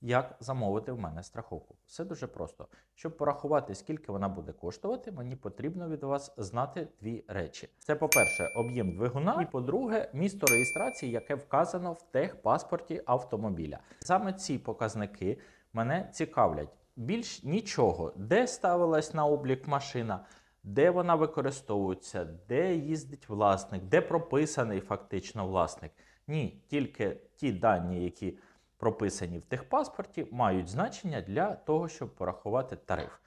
як замовити в мене страховку. Все дуже просто. Щоб порахувати, скільки вона буде коштувати, мені потрібно від вас знати дві речі: це, по-перше, об'єм двигуна, і по-друге, місто реєстрації, яке вказано в техпаспорті автомобіля. Саме ці показники мене цікавлять. Більш нічого, де ставилась на облік машина, де вона використовується, де їздить власник, де прописаний фактично власник. Ні, тільки ті дані, які прописані в техпаспорті, мають значення для того, щоб порахувати тариф.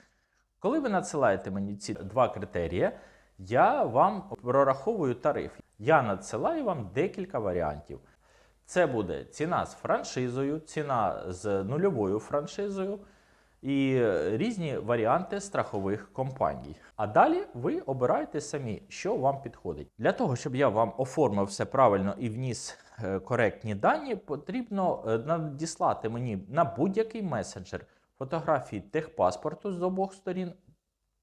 Коли ви надсилаєте мені ці два критерії, я вам прораховую тариф. Я надсилаю вам декілька варіантів. Це буде ціна з франшизою, ціна з нульовою франшизою і різні варіанти страхових компаній. А далі ви обираєте самі, що вам підходить. Для того, щоб я вам оформив все правильно і вніс е, коректні дані, потрібно е, надіслати мені на будь-який месенджер фотографії техпаспорту з обох сторін,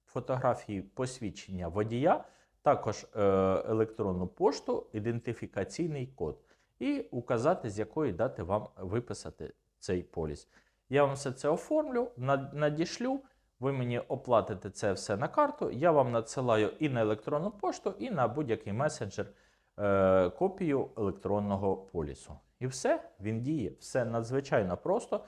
фотографії посвідчення водія, також е, електронну пошту, ідентифікаційний код і указати, з якої дати вам виписати цей поліс. Я вам все це оформлю, надішлю. Ви мені оплатите це все на карту. Я вам надсилаю і на електронну пошту, і на будь-який месенджер е, копію електронного полісу. І все, він діє. Все надзвичайно просто.